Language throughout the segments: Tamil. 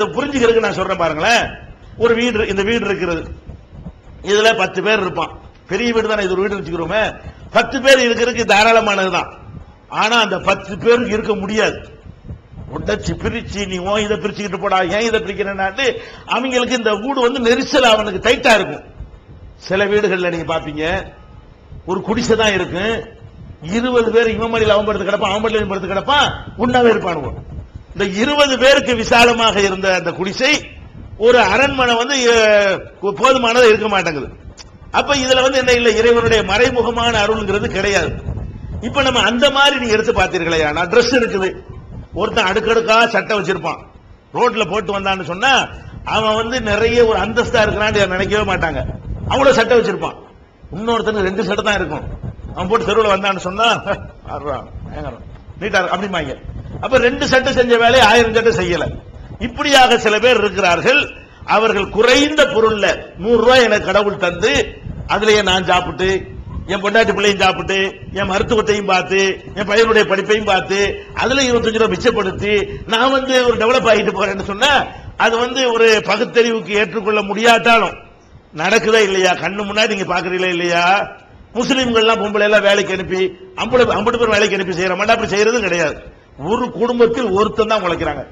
இதை புரிஞ்சுக்கிறதுக்கு நான் சொல்றேன் பாருங்களேன். ஒரு வீடு இந்த வீடு இருக்கிறது. இதுல பத்து பேர் இருப்பான். பெரிய வீடு தானே இது ஒரு வீடு வச்சுக்கிறோமே. பத்து பேர் இருக்கிறதுக்கு தாராளமானதுதான் ஆனா அந்த பத்து பேருக்கு இருக்க முடியாது. உடச்சி பிரிச்சு நீ ஓ இதை பிரிச்சுக்கிட்டு போடா ஏன் இதை பிரிக்கிறேன்னாட்டு அவங்களுக்கு இந்த வீடு வந்து நெரிசல் அவனுக்கு டைட்டா இருக்கும். சில வீடுகளில் நீங்க பாப்பீங்க ஒரு குடிசை தான் இருக்கும் இருபது பேர் இவன் மடியில் அவன் படுத்து கிடப்பான் அவன் மடியில் படுத்து கிடப்பான் உண்ணாவே இருப்பானுங்க. இந்த இருபது பேருக்கு விசாலமாக இருந்த அந்த குடிசை ஒரு அரண்மனை வந்து போதுமானதாக இருக்க மாட்டேங்குது. அப்ப இதுல வந்து என்ன இல்லை? இறைவனுடைய மறைமுகமான அருள்ங்கிறது கிடையாது. இப்ப நம்ம அந்த மாதிரி நீங்க எடுத்து பார்த்தீர்களே நான் ட்ரெஸ் இருக்குது. ஒருத்தன் அடுக்கடுக்கா சட்டை வச்சிருப்பான். ரோட்ல போட்டு வந்தான்னு சொன்னா அவன் வந்து நிறைய ஒரு அந்தஸ்தா இருக்கிறான்னு நினைக்கவே மாட்டாங்க. அவ்வளவு சட்டை வச்சிருப்பான். இன்னொருத்தனுக்கு ரெண்டு சட்டை தான் இருக்கும். அவன் போட்டு தெருவில் வந்தான்னு சொன்னா பயங்கரம். நீட்டா அப்படிமாங்க அப்ப ரெண்டு சட்டை செஞ்ச வேலையை ஆயிரம் சட்டை செய்யல. இப்படியாக சில பேர் இருக்கிறார்கள். அவர்கள் குறைந்த பொருள்ல நூறு ரூபாய் எனக்கு கடவுள் தந்து அதுலயே நான் சாப்பிட்டு என் பொண்டாட்டி பிள்ளையும் சாப்பிட்டு என் மருத்துவத்தையும் பார்த்து என் பையனுடைய படிப்பையும் பார்த்து அதுல இருபத்தஞ்சு ரூபாய் மிச்சப்படுத்தி நான் வந்து ஒரு டெவலப் ஆகிட்டு போறேன்னு சொன்னா அது வந்து ஒரு பகுத்தறிவுக்கு ஏற்றுக்கொள்ள முடியாட்டாலும் நடக்குதா இல்லையா? கண்ணு முன்னாடி நீங்க பாக்குறீங்களா இல்லையா? முஸ்லீம்கள்லாம் பொம்பளை எல்லாம் வேலைக்கு அனுப்பி அம்பளை ஐம்பது பேர் வேலைக்கு அனுப்பி செய்யற மாட்டா அப்படி செய்யறதும் கிடையாது. ஒரு குடும்பத்தில் ஒருத்தன் தான் உழைக்கிறாங்க.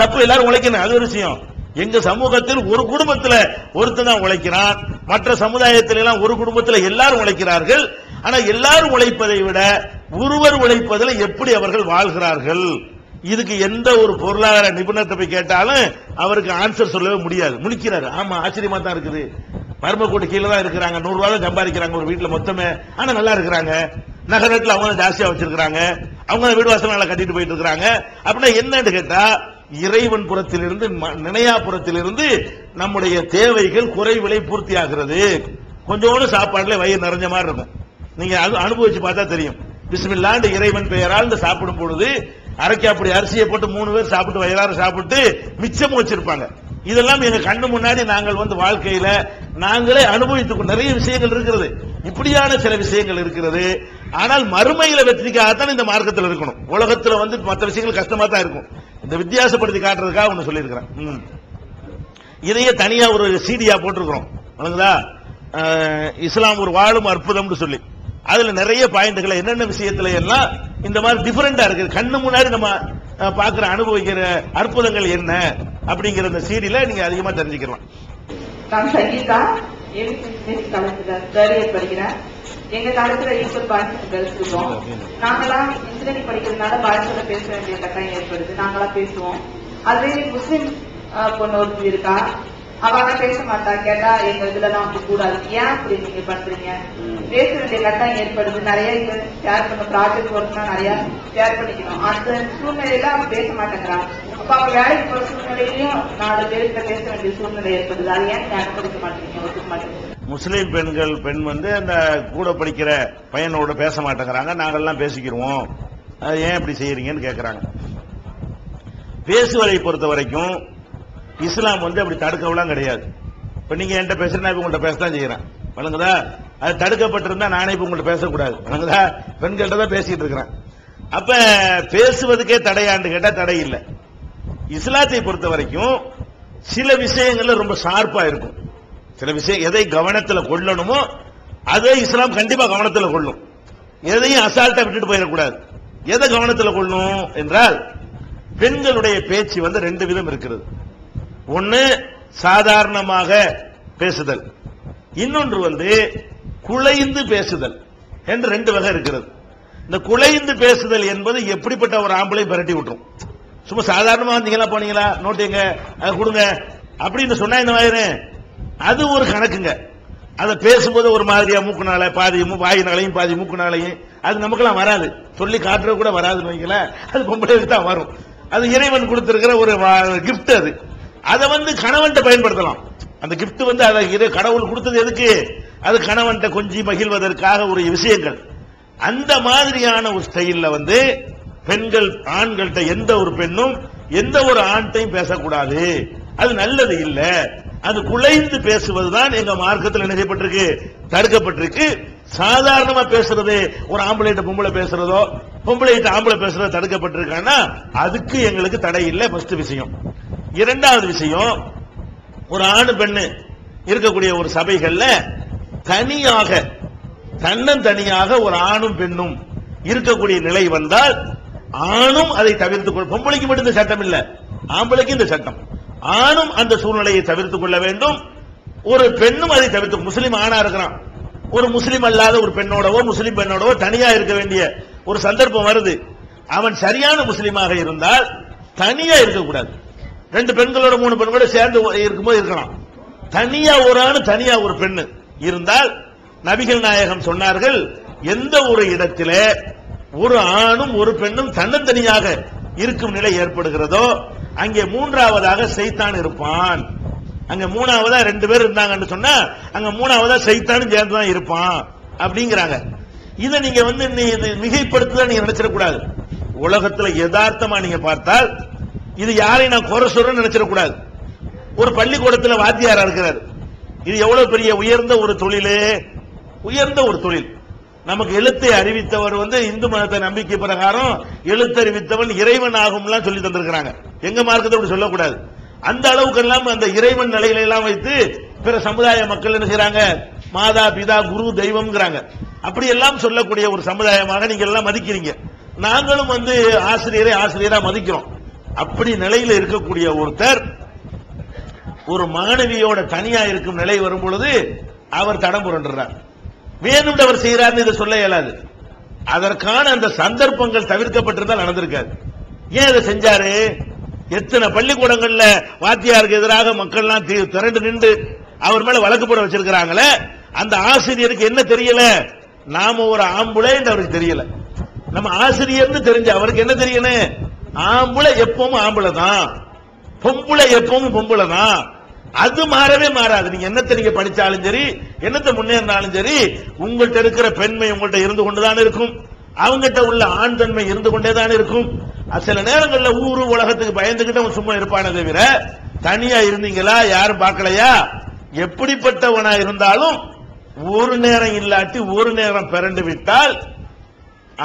தப்பு எல்லாரும் உழைக்கணும் அது ஒரு விஷயம். எங்க சமூகத்தில் ஒரு குடும்பத்தில் ஒருத்தன் தான் உழைக்கிறான். மற்ற சமுதாயத்தில் எல்லாம் ஒரு குடும்பத்தில் எல்லாரும் உழைக்கிறார்கள். ஆனா எல்லாரும் உழைப்பதை விட ஒருவர் உழைப்பதில் எப்படி அவர்கள் வாழ்கிறார்கள்? இதுக்கு எந்த ஒரு பொருளாதார நிபுணத்தை போய் கேட்டாலும் அவருக்கு ஆன்சர் சொல்லவே முடியாது. முடிக்கிறாரு ஆமா ஆச்சரியமா தான் இருக்குது. மர்மக்கூட்டு கீழே தான் இருக்கிறாங்க. நூறு ரூபாய் சம்பாதிக்கிறாங்க ஒரு வீட்டில் மொத்தமே. ஆனா நல்லா இருக்கிறாங்க. நகரத்தில் அவங்க ஜாஸ்தியா வச்சிருக்கிறாங்க. அவங்க வீடு வாசல் கட்டிட்டு போயிட்டு இருக்காங்க அப்படின்னா என்னன்னு கேட்டா இறைவன் புறத்திலிருந்து ம- நினையா புறத்திலிருந்து நம்முடைய தேவைகள் குறைவிலை பூர்த்தி ஆகிறது கொஞ்சோண்டு சாப்பாடுல வயிறு நிறைஞ்ச மாதிரி இருக்கும். நீங்க அனுபவிச்சு பார்த்தா தெரியும். பிஸ்மில்லாண்டு இறைவன் பெயரால் இந்த சாப்பிடும் பொழுது அரைக்கி அப்படி அரிசியை போட்டு மூணு பேர் சாப்பிட்டு வயிறார சாப்பிட்டு மிச்சமும் வச்சிருப்பாங்க. இதெல்லாம் எங்க கண்ணு முன்னாடி நாங்கள் வந்து வாழ்க்கையில நாங்களே அனுபவித்துக்கோ நிறைய விஷயங்கள் இருக்கிறது. இப்படியான சில விஷயங்கள் இருக்கிறது. ஆனால் மறுமையில வெற்றிக்காகத்தான் இந்த மார்க்கத்தில் இருக்கணும். உலகத்துல வந்து மற்ற விஷயங்கள் கஷ்டமா தான் இருக்கும். இந்த வித்தியாசப்படுத்தி காட்டுறதுக்காக ஒண்ணு சொல்லியிருக்கிறேன். இதையே தனியா ஒரு சீடியா போட்டிருக்கிறோம். வணங்குதா இஸ்லாம் ஒரு வாழும் அற்புதம்னு சொல்லி. அதுல நிறைய பாயிண்ட்களை என்னென்ன விஷயத்துல எல்லாம் இந்த மாதிரி டிஃபரெண்டா இருக்கு கண்ணு முன்னாடி நம்ம பாக்குற அனுபவிக்கிற அற்புதங்கள் என்ன அப்படிங்கிற அந்த சீடியில நீங்க அதிகமா தெரிஞ்சுக்கலாம். நான் சங்கீதா ஏவிஎஸ் காலேஜ்ல தேர்ட் இயர் படிக்கிறேன் எங்க காலேஜ்ல ஈக்குவல் பாய்ஸ் கேர்ள்ஸ் இருக்கோம் நாங்களாம் இன்ஜினியரிங் படிக்கிறதுனால பாய்ஸோட பேச வேண்டிய கட்டாயம் ஏற்படுது. நாங்களாம் பேசுவோம். அதுவே முஸ்லீம் பொண்ணு ஒருத்தி இருக்கா? அவங்க பேச மாட்டா. கேட்டா எங்க இதுலலாம் அப்படி கூடாது. ஏன் அப்படி நீங்க பண்றீங்க? பேச வேண்டிய கட்டாயம் ஏற்படுது. நிறைய இது ஷேர் பண்ண ப்ராஜெக்ட் ஒர்க்லாம் நிறைய ஷேர் பண்ணிக்கணும். அந்த சூழ்நிலையில அவன் பேச மாட்டேங்கிறான் அப்ப வேலைக்கு போற சூழ்நிலையிலையும் நாலு பேர்கிட்ட பேச வேண்டிய சூழ்நிலை ஏற்படுது. அதை ஏன் ஞாபகப்படுத்த மாட்டேங்க ஒத்துக்க மாட்டேங்க முஸ்லீம் பெண்கள் பெண் வந்து அந்த கூட படிக்கிற பையனோட பேச மாட்டேங்கிறாங்க. நாங்கெல்லாம் பேசிக்கிறோம் அது ஏன் இப்படி செய்யறீங்கன்னு கேட்கறாங்க பேசுவதை பொறுத்த வரைக்கும் இஸ்லாம் வந்து அப்படி தடுக்கவெல்லாம் கிடையாது. இப்ப நீங்க என்கிட்ட பேசுறேன் இப்ப உங்கள்ட்ட பேசத்தான் செய்யறேன். வழங்குதா அது தடுக்கப்பட்டிருந்தா நானே இப்ப உங்கள்ட்ட பேசக்கூடாது. வழங்குதா பெண்கள்கிட்ட தான் பேசிட்டு இருக்கிறேன். அப்ப பேசுவதுக்கே தடையாண்டு கேட்டா தடை இல்லை. இஸ்லாத்தை பொறுத்த வரைக்கும் சில விஷயங்கள்ல ரொம்ப ஷார்ப்பா இருக்கும். சில விஷயம் எதை கவனத்துல கொள்ளணுமோ அதை இஸ்லாம் கண்டிப்பா கவனத்துல கொள்ளும். எதையும் அசால்ட்டா விட்டுட்டு போயிடக்கூடாது. எதை கவனத்துல கொள்ளணும் என்றால் பெண்களுடைய பேச்சு வந்து ரெண்டு விதம் இருக்கிறது. ஒன்னு சாதாரணமாக பேசுதல். இன்னொன்று வந்து குலைந்து பேசுதல் என்று ரெண்டு வகை இருக்கிறது. இந்த குலைந்து பேசுதல் என்பது எப்படிப்பட்ட ஒரு ஆம்பளை பரட்டி விட்டுரும். சும்மா சாதாரணமா வந்தீங்களா போனீங்களா? நோட்டு எங்க அதை கொடுங்க. அப்படின்னு சொன்னா இந்த மாதிரி. அது ஒரு கணக்குங்க. அதை பேசும்போது ஒரு மாதிரியா மூக்குனால பாதி மூ- வாயினாலையும் பாதி மூக்குனாலையும். அது நமக்கெல்லாம் வராது. சொல்லி காட்டுறது கூட வராதுன்னு வைங்களேன். அது பொம்பளைக்கு தான் வரும். அது இறைவன் கொடுத்திருக்கிற ஒரு கிஃப்ட் அது. அதை வந்து கணவன்கிட்ட பயன்படுத்தலாம். அந்த கிஃப்ட் வந்து அதை இறை கடவுள் கொடுத்தது எதுக்கு? அது கணவன்கிட்ட கொஞ்சி மகிழ்வதற்காக ஒரு விஷயங்கள். அந்த மாதிரியான ஒரு ஸ்டைலில் வந்து பெண்கள் ஆண்கள்கிட்ட எந்த ஒரு பெண்ணும் எந்த ஒரு ஆண்டையும் பேசக்கூடாது. அது நல்லது இல்ல. அது குலைந்து பேசுவதுதான் எங்க மார்க்கத்தில் என்ன செய்யப்பட்டிருக்கு? தடுக்கப்பட்டிருக்கு. சாதாரணமா பேசுறது ஒரு ஆம்பளைட்ட பொம்பளை பேசுறதோ பொம்பளைகிட்ட ஆம்பளை பேசுறதோ தடுக்கப்பட்டிருக்கான்னா அதுக்கு எங்களுக்கு தடை இல்லை. ஃபர்ஸ்ட் விஷயம். இரண்டாவது விஷயம் ஒரு ஆணு பெண்ணு இருக்கக்கூடிய ஒரு சபைகள்ல தனியாக தன்னந்தனியாக ஒரு ஆணும் பெண்ணும் இருக்கக்கூடிய நிலை வந்தால் ஆணும் அதை தவிர்த்துக் கொள் பொம்பளைக்கு மட்டும் இந்த சட்டம் இல்ல. ஆம்பளைக்கு இந்த சட்டம். ஆணும் அந்த சூழ்நிலையை தவிர்த்துக் கொள்ள வேண்டும். ஒரு பெண்ணும் அதை தவிர்த்து முஸ்லீம் ஆணா இருக்கிறான். ஒரு முஸ்லீம் அல்லாத ஒரு பெண்ணோடவோ முஸ்லிம் பெண்ணோடவோ தனியா இருக்க வேண்டிய ஒரு சந்தர்ப்பம் வருது. அவன் சரியான முஸ்லிமாக இருந்தால் தனியா இருக்கக்கூடாது. ரெண்டு பெண்களோட மூணு பெண்களோட சேர்ந்து இருக்கும்போது இருக்கலாம். தனியா ஒரு ஆணு தனியா ஒரு பெண்ணு இருந்தால் நபிகள் நாயகம் சொன்னார்கள் எந்த ஒரு இடத்திலே ஒரு ஆணும் ஒரு பெண்ணும் தன்னந்தனியாக இருக்கும் நிலை ஏற்படுகிறதோ அங்கே மூன்றாவதாக செய்தான் இருப்பான். அங்க மூணாவதா ரெண்டு பேர் இருந்தாங்கன்னு சொன்னா அங்க மூணாவதா சைத்தானும் சேர்ந்து தான் இருப்பான் அப்படிங்கிறாங்க. இதை நீங்க வந்து நீ இது மிகைப்படுத்துதா நீங்க நினைச்சிடக்கூடாது. உலகத்துல யதார்த்தமா நீங்க பார்த்தால் இது யாரையும் நான் குறை சொல்றேன்னு நினைச்சிடக்கூடாது. ஒரு பள்ளிக்கூடத்துல வாத்தியாரா இருக்கிறார். இது எவ்வளவு பெரிய உயர்ந்த ஒரு தொழிலு உயர்ந்த ஒரு தொழில். நமக்கு எழுத்தை அறிவித்தவர் வந்து இந்து மதத்தை நம்பிக்கை பிரகாரம் எழுத்தறிவித்தவன் இறைவன் ஆகும்லாம் சொல்லி தந்திருக்கிறாங்க. எங்க மார்க்கத்தை அப்படி சொல்லக்கூடாது. அந்த அளவுக்கு எல்லாம் அந்த இறைவன் நிலையில எல்லாம் வைத்து பிற சமுதாய மக்கள் என்ன செய்யறாங்க மாதா பிதா குரு தெய்வம்ங்கிறாங்க. அப்படி எல்லாம் சொல்லக்கூடிய ஒரு சமுதாயமாக நீங்க எல்லாம் மதிக்கிறீங்க. நாங்களும் வந்து ஆசிரியரை ஆசிரியரா மதிக்கிறோம். அப்படி நிலையில இருக்கக்கூடிய ஒருத்தர் ஒரு மாணவியோட தனியா இருக்கும் நிலை வரும் பொழுது அவர் தடம் புரண்டுறார். வேணும் அவர் செய்யறாருன்னு இதை சொல்ல இயலாது. அதற்கான அந்த சந்தர்ப்பங்கள் தவிர்க்கப்பட்டிருந்தால் நடந்திருக்காது. ஏன் இதை செஞ்சாரு? எத்தனை பள்ளிக்கூடங்கள்ல வாத்தியாருக்கு எதிராக மக்கள்லாம் தி- திரண்டு நின்று அவர் மேல வழக்கு போட வச்சிருக்கிறாங்களே அந்த ஆசிரியருக்கு என்ன தெரியல? நாம ஒரு ஆம்புளை அவருக்கு தெரியல. நம்ம ஆசிரியர்னு தெரிஞ்ச அவருக்கு என்ன தெரியணும்? ஆம்புளை எப்பவும் ஆம்பளை தான் பொம்பளை எப்பவும் பொம்பளை தான் அது மாறவே மாறாது. நீங்க என்னத்தை நீங்க படிச்சாலும் சரி என்னத்தை முன்னேறினாலும் சரி உங்கள்கிட்ட இருக்கிற பெண்மை உங்கள்கிட்ட இருந்து கொண்டுதான் இருக்கும். அவங்ககிட்ட உள்ள ஆண் தன்மை இருந்து கொண்டேதான் இருக்கும். சில நேரங்களில் ஊரு உலகத்துக்கு பயந்துகிட்டு அவன் சும்மா இருப்பானே தவிர தனியா இருந்தீங்களா யாரும் பார்க்கலையா? எப்படிப்பட்டவனா இருந்தாலும் ஒரு நேரம் இல்லாட்டி ஒரு நேரம் பிறண்டு விட்டால்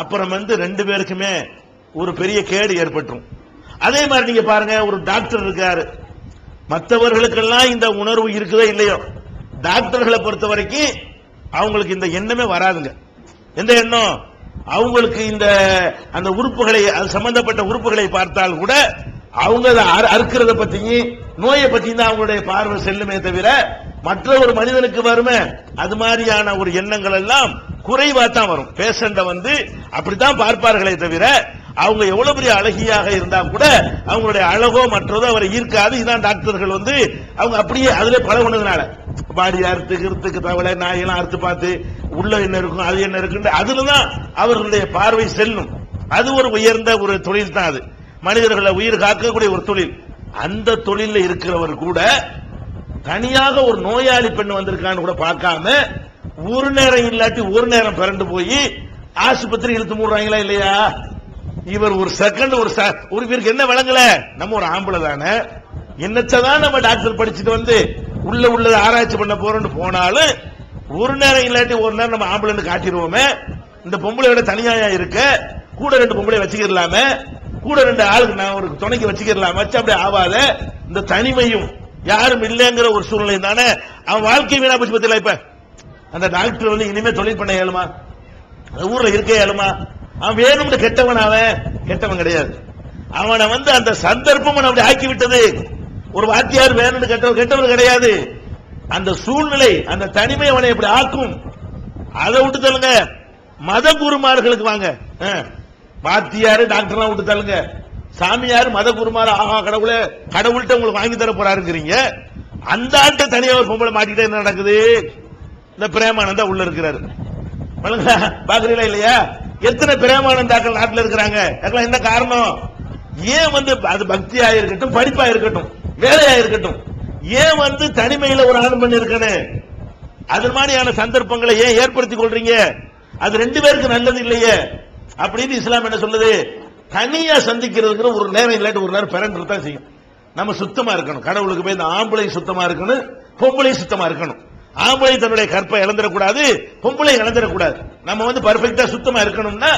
அப்புறம் வந்து ரெண்டு பேருக்குமே ஒரு பெரிய கேடு ஏற்பட்டுரும். அதே மாதிரி நீங்க பாருங்க ஒரு டாக்டர் இருக்காரு. மற்றவர்களுக்கெல்லாம் இந்த உணர்வு இருக்குதோ இல்லையோ டாக்டர்களை பொறுத்த வரைக்கும் அவங்களுக்கு இந்த எண்ணமே வராதுங்க. எந்த எண்ணம்? அவங்களுக்கு இந்த அந்த உறுப்புகளை அது சம்பந்தப்பட்ட உறுப்புகளை பார்த்தால் கூட அவங்க அதை அறு- அறுக்கிறத பத்தியும் நோயை பத்தியும் தான் அவங்களுடைய பார்வை செல்லுமே தவிர மற்ற ஒரு மனிதனுக்கு வருமே அது மாதிரியான ஒரு எண்ணங்கள் எல்லாம் குறைவா தான் வரும். பேஷண்ட வந்து அப்படித்தான் பார்ப்பார்களே தவிர அவங்க எவ்வளவு பெரிய அழகியாக இருந்தா கூட அவங்களுடைய அழகோ மற்றதோ அவரை ஈர்க்காது. இதுதான் டாக்டர்கள் வந்து அவங்க அப்படியே அதுல பழகுனதுனால பாடி அறுத்து கிருத்துக்கு தவளை நாயெல்லாம் அறுத்து பார்த்து உள்ள என்ன இருக்கும் அது என்ன இருக்குன்னு அதுலதான் அவர்களுடைய பார்வை செல்லும். அது ஒரு உயர்ந்த ஒரு தொழில் தான் அது. மனிதர்களை உயிர் காக்கக்கூடிய ஒரு தொழில். அந்த தொழில இருக்கிறவர் கூட தனியாக ஒரு நோயாளி பெண் வந்திருக்கான்னு கூட பார்க்காம ஒரு நேரம் இல்லாட்டி ஒரு நேரம் பிறண்டு போய் ஆஸ்பத்திரி இழுத்து மூடுறாங்களா இல்லையா? இவர் ஒரு செகண்ட் ஒரு ச- ஒரு பேருக்கு என்ன விளங்கல? நம்ம ஒரு ஆம்பளை தானே. என்னச்சதான் நம்ம டாக்டர் படிச்சுட்டு வந்து உள்ள உள்ளதை ஆராய்ச்சி பண்ண போறோம்னு போனாலும் ஒரு நேரம் இல்லாட்டி ஒரு நேரம் நம்ம ஆம்பளைன்னு காட்டிடுவோமே. இந்த பொம்பளையோட தனியாயா இருக்க கூட ரெண்டு பொம்பளை வச்சுக்கிடலாமே. கூட ரெண்டு ஆளுக்கு நான் ஒரு துணைக்கு வச்சுக்கிடலாம். வச்சு அப்படி ஆவாத. இந்த தனிமையும் யாரும் இல்லைங்கிற ஒரு சூழ்நிலை தானே. அவன் வாழ்க்கை வீணா போச்சு பத்தில இப்ப? அந்த டாக்டர் வந்து இனிமே தொழில் பண்ண இயலுமா ஊர்ல இருக்க இயலுமா அவன் வேணும்னு கெட்டவன் அவன். கெட்டவன் கிடையாது. அவனை வந்து அந்த சந்தர்ப்பம் அப்படி ஆக்கி விட்டது ஒரு வாத்தியார் வேணும்னு கெட்டவன் கெட்டவன் கிடையாது. அந்த சூழ்நிலை அந்த தனிமை அவனை இப்படி ஆக்கும். அதை விட்டு தள்ளுங்க. மத குருமார்களுக்கு வாங்க. ஆ. வாத்தியாரு டாக்டர்லாம் விட்டு தள்ளுங்க. சாமியார் மத குருமார் ஆஹா கடவுளே கடவுள்கிட்ட உங்களுக்கு வாங்கி தர போறாருங்கிறீங்க. அந்த ஆட்ட தனியா ஒரு பொம்பளை மாட்டிக்கிட்டே என்ன நடக்குது? இந்த பிரேமானந்தா உள்ள இருக்கிறாரு. பாக்குறீங்களா இல்லையா? எத்தனை பிரேமானந்தாக்கள் நாட்டில் இருக்கிறாங்க? அதுக்கெல்லாம் என்ன காரணம்? ஏன் வந்து அது பக்தியா இருக்கட்டும் படிப்பா இருக்கட்டும் வேலையா இருக்கட்டும் ஏன் வந்து தனிமையில ஒரு ஆண் பண்ணி இருக்கணும் அது மாதிரியான சந்தர்ப்பங்களை ஏன் ஏற்படுத்திக் கொள்றீங்க? அது ரெண்டு பேருக்கு நல்லது இல்லையே? அப்படின்னு இஸ்லாம் என்ன சொல்லுது? தனியா சந்திக்கிறதுக்கு ஒரு நேரம் இல்லாட்டி ஒரு நேரம் பிறண்டு தான் செய்யும். நம்ம சுத்தமா இருக்கணும். கடவுளுக்கு போய் இந்த ஆம்பளை சுத்தமா இருக்கணும் பொம்பளை சுத்தமா இருக்கணும். ஆம்பளை தன்னுடைய கற்பை இழந்துடக்கூடாது பொம்பளை இழந்துடக்கூடாது. நம்ம வந்து பர்ஃபெக்டா சுத்தமா இருக்கணும்னா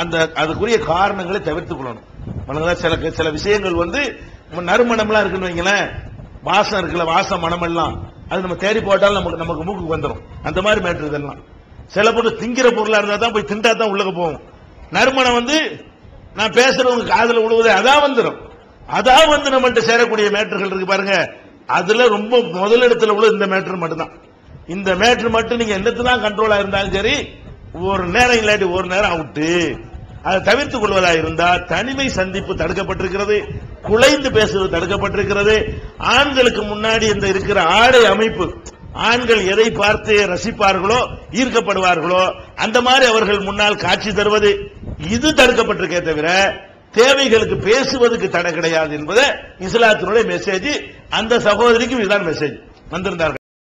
அந்த அதுக்குரிய காரணங்களை தவிர்த்துக் கொள்ளணும். சில சில விஷயங்கள் வந்து நறுமணம்லாம் இருக்குன்னு வைங்களேன் வாசம் இருக்குல்ல வாசம் மனமெல்லாம். அது நம்ம தேடி போட்டாலும் நமக்கு நமக்கு மூக்குக்கு வந்துடும் அந்த மாதிரி மேட்ரு இதெல்லாம். சில பொருள் திங்கிற பொருளா இருந்தா தான் போய் திண்டா தான் உள்ளக போகும். நறுமணம் வந்து நான் பேசுறவங்க காதல விழுவதே அதான் வந்துடும் அதான் வந்து நம்மள்ட்ட சேரக்கூடிய மேட்டர்கள் இருக்கு பாருங்க. அதுல ரொம்ப முதலிடத்துல உள்ள இந்த மேட்டர் மட்டும்தான். இந்த மேட்ரு மட்டும் நீங்க என்னத்துதான் கண்ட்ரோலா இருந்தாலும் சரி ஒரு நேரம் இல்லாட்டி ஒரு நேரம் அவுட்டு அதை தவிர்த்துக் கொள்வதா இருந்தா தனிமை சந்திப்பு தடுக்கப்பட்டிருக்கிறது குலைந்து பேசுவது தடுக்கப்பட்டிருக்கிறது. ஆண்களுக்கு முன்னாடி இந்த இருக்கிற ஆடை அமைப்பு ஆண்கள் எதை பார்த்து ரசிப்பார்களோ ஈர்க்கப்படுவார்களோ அந்த மாதிரி அவர்கள் முன்னால் காட்சி தருவது இது தடுக்கப்பட்டிருக்கே தவிர தேவைகளுக்கு பேசுவதற்கு தடை கிடையாது என்பதை இஸ்லாத்தினுடைய மெசேஜ் அந்த சகோதரிக்கும் இதுதான் மெசேஜ் வந்திருந்தார்கள்.